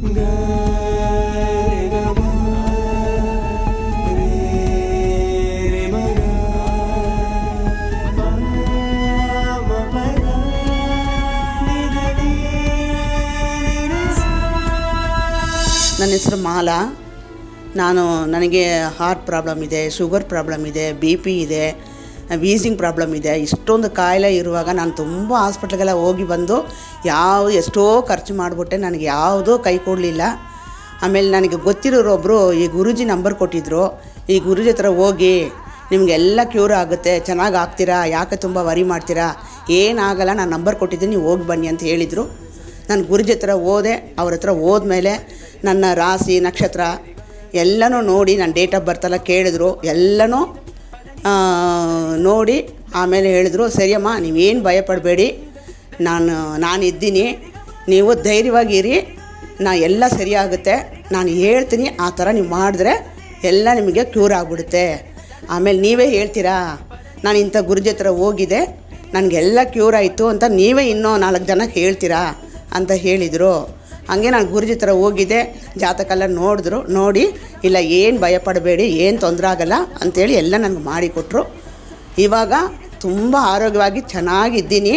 ನನ್ನ ಹೆಸರು ಮಾಲಾ. ನಾನು ನನಗೆ ಹಾರ್ಟ್ ಪ್ರಾಬ್ಲಮ್ ಇದೆ ಶುಗರ್ ಪ್ರಾಬ್ಲಮ್ ಇದೆ ಬಿ ಪಿ ಇದೆ. ವೀಸಿಂಗ್ ಪ್ರಾಬ್ಲಮ್ ಇದೆ. ಇಷ್ಟೊಂದು ಕಾಯಿಲೆ ಇರುವಾಗ ನಾನು ತುಂಬ ಹಾಸ್ಪಿಟ್ಲ್ಗೆಲ್ಲ ಹೋಗಿ ಬಂದು ಯಾವ ಎಷ್ಟೋ ಖರ್ಚು ಮಾಡಿಬಿಟ್ಟೆ. ನನಗೆ ಯಾವುದೂ ಕೈ ಕೊಡಲಿಲ್ಲ. ಆಮೇಲೆ ನನಗೆ ಗೊತ್ತಿರೋರೊಬ್ಬರು ಈ ಗುರುಜಿ ನಂಬರ್ ಕೊಟ್ಟಿದ್ದರು ಈ ಗುರುಜಿ ಹತ್ರ ಹೋಗಿ ನಿಮಗೆಲ್ಲ ಕ್ಯೂರ್ ಆಗುತ್ತೆ. ಚೆನ್ನಾಗಿ ಆಗ್ತೀರಾ? ಯಾಕೆ ತುಂಬ ವರಿ ಮಾಡ್ತೀರಾ? ಏನಾಗಲ್ಲ, ನಾನು ನಂಬರ್ ಕೊಟ್ಟಿದ್ದೀನಿ, ನೀವು ಹೋಗಿ ಬನ್ನಿ ಅಂತ ಹೇಳಿದರು. ನಾನು ಗುರುಜಿ ಹತ್ರ ಹೋದೆ. ಅವ್ರ ಹತ್ರ ಹೋದ್ಮೇಲೆ ನನ್ನ ರಾಶಿ ನಕ್ಷತ್ರ ಎಲ್ಲನೂ ನೋಡಿ, ನನ್ನ ಡೇಟ್ ಆಫ್ ಬರ್ತೆಲ್ಲ ಕೇಳಿದ್ರು. ಎಲ್ಲನೂ ನೋಡಿ, ಆಮೇಲೆ ಹೇಳಿದ್ರು, ಸರಿಯಮ್ಮ, ನೀವೇನು ಭಯಪಡಬೇಡಿ. ನಾನು ನಾನು ಇದ್ದೀನಿ ನೀವು ಧೈರ್ಯವಾಗಿರಿ. ನಾ ಎಲ್ಲ ಸರಿಯಾಗುತ್ತೆ. ನಾನು ಹೇಳ್ತೀನಿ, ಆ ಥರ ನೀವು ಮಾಡಿದ್ರೆ ಎಲ್ಲ ನಿಮಗೆ ಕ್ಯೂರ್ ಆಗಿಬಿಡುತ್ತೆ. ಆಮೇಲೆ ನೀವೇ ಹೇಳ್ತೀರಾ, ನಾನು ಇಂಥ ಗುರುಜಿ ಹತ್ರ ಹೋಗಿದೆ, ನನಗೆಲ್ಲ ಕ್ಯೂರ್ ಆಯಿತು ಅಂತ ನೀವೇ ಇನ್ನೂ ನಾಲ್ಕು ಜನಕ್ಕೆ ಹೇಳ್ತೀರಾ ಅಂತ ಹೇಳಿದರು. ಹಾಗೆ ನಾನು ಗುರುಜಿ ಥರ ಹೋಗಿದ್ದೆ ಜಾತಕೆಲ್ಲ ನೋಡಿದ್ರು, ನೋಡಿ, ಇಲ್ಲ, ಏನು ಭಯಪಡಬೇಡಿ, ಏನು ತೊಂದರೆ ಆಗಲ್ಲ ಅಂಥೇಳಿ ಎಲ್ಲ ನನಗೆ ಮಾಡಿಕೊಟ್ರು. ಇವಾಗ ತುಂಬ ಆರೋಗ್ಯವಾಗಿ ಚೆನ್ನಾಗಿದ್ದೀನಿ.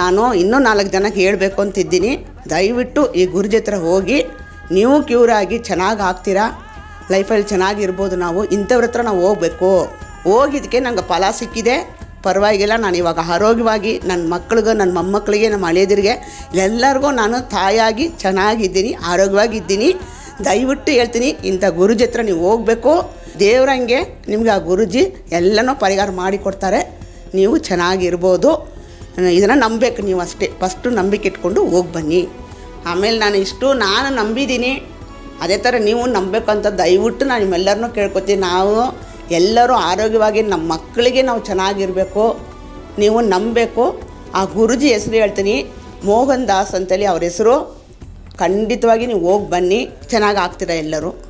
ನಾನು ಇನ್ನೂ ನಾಲ್ಕು ಜನಕ್ಕೆ ಹೇಳಬೇಕು ಅಂತಿದ್ದೀನಿ. ದಯವಿಟ್ಟು ಈ ಗುರುಜಿ ಹತ್ರ ಹೋಗಿ, ನೀವು ಕ್ಯೂರ್ ಆಗಿ ಚೆನ್ನಾಗಿ ಆಗ್ತೀರಾ? ಲೈಫಲ್ಲಿ ಚೆನ್ನಾಗಿರ್ಬೋದು ನಾವು, ಇಂಥವ್ರ ಹತ್ರ ನಾವು ಹೋಗ್ಬೇಕು. ಹೋಗಿದ್ದಕ್ಕೆ ನಂಗೆ ಫಲ ಸಿಕ್ಕಿದೆ. ಪರವಾಗಿಲ್ಲ. ನಾನು ಇವಾಗ ಆರೋಗ್ಯವಾಗಿ ನನ್ನ ಮಕ್ಳಿಗೆ ನನ್ನ ಮೊಮ್ಮಕ್ಕಳಿಗೆ, ನಮ್ಮ ಹಳೆಯದಿರಿಗೆ ಎಲ್ಲರಿಗೂ ನಾನು ತಾಯಾಗಿ ಚೆನ್ನಾಗಿದ್ದೀನಿ, ಆರೋಗ್ಯವಾಗಿದ್ದೀನಿ. ದಯವಿಟ್ಟು ಹೇಳ್ತೀನಿ, ಇಂಥ ಗುರುಜಿ ಹತ್ರ ನೀವು ಹೋಗಬೇಕು. ದೇವ್ರಂಗೆ ನಿಮಗೆ ಆ ಗುರುಜಿ ಎಲ್ಲನೂ ಪರಿಹಾರ ಮಾಡಿಕೊಡ್ತಾರೆ ನೀವು ಚೆನ್ನಾಗಿರ್ಬೋದು. ಇದನ್ನು ನಂಬಬೇಕು ನೀವು ಅಷ್ಟೇ. ಫಸ್ಟು ನಂಬಿಕೆ ಇಟ್ಕೊಂಡು ಹೋಗಿ ಬನ್ನಿ. ಆಮೇಲೆ ನಾನು ಇಷ್ಟು ನಾನು ನಂಬಿದ್ದೀನಿ. ಅದೇ ಥರ ನೀವು ನಂಬೇಕಂತ ದಯವಿಟ್ಟು ನಾನು ನಿಮ್ಮೆಲ್ಲರನ್ನೂ ಕೇಳ್ಕೊತೀನಿ. ನಾವು ಎಲ್ಲರೂ ಆರೋಗ್ಯವಾಗಿ ನಮ್ಮ ಮಕ್ಕಳಿಗೆ ನಾವು ಚೆನ್ನಾಗಿರಬೇಕು, ನೀವು ನಂಬಬೇಕು. ಆ ಗುರುಜಿ ಹೆಸರು ಹೇಳ್ತೀನಿ, ಮೋಹನ್ ದಾಸ್ ಅಂತೇಳಿ ಅವ್ರ ಹೆಸರು. ಖಂಡಿತವಾಗಿ ನೀವು ಹೋಗಿ ಬನ್ನಿ, ಚೆನ್ನಾಗಿ ಆಗ್ತೀರಾ ಎಲ್ಲರೂ.